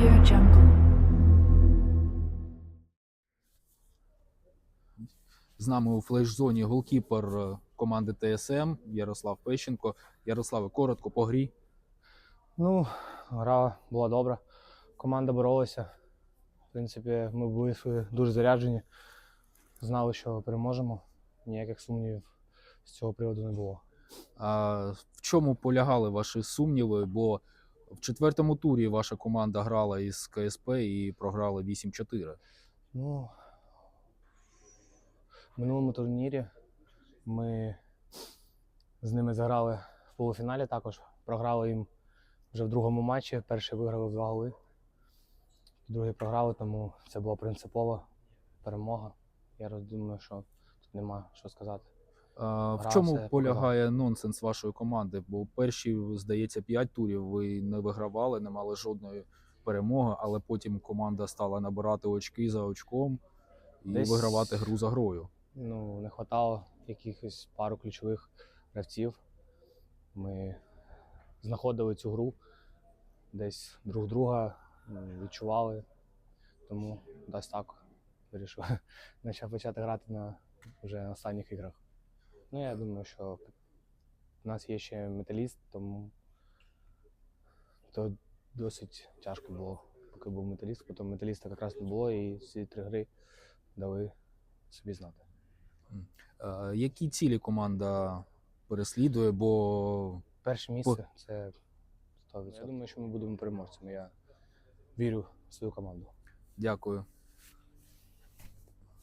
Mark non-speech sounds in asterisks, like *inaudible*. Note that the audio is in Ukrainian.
Audio Jungle. З нами у флеш-зоні голкіпер е, команди ТСМ Ярослав Пещенко. Ярославе, коротко по грі. Ну, гра була добра. Команда боролася. В принципі, ми були дуже заряджені. Знали, що переможемо. Ніяких сумнівів з цього приводу не було. А В чому полягали ваші сумніви? Бо в четвертому турі ваша команда грала із КСП і програла 8-4. Ну, в минулому турнірі ми з ними заграли в полуфіналі також. Програли їм вже в другому матчі. Перший виграли в два голи. Другий програли, тому це була принципова перемога. Я думаю, що тут нема що сказати. А, в чому полягає нонсенс вашої команди? Бо перші, здається, 5 турів ви не вигравали, не мали жодної перемоги, але потім команда стала набирати очки за очком і Десь- вигравати гру за грою. Ну, не вистачало якихось пару ключових гравців. Ми знаходили цю гру, десь друг друга відчували. Тому десь так вирішив почав *laughs* почати грати на вже на останніх іграх. Ну, я думаю, що в нас є ще металіст, тому то досить тяжко було, поки був металіст, потім металіста якраз не було, і всі три гри дали собі знати. Е, Які цілі команда переслідує? Бо Перше місце це 100%. Я думаю, що ми будемо переможцями. Я вірю в свою команду. дякую.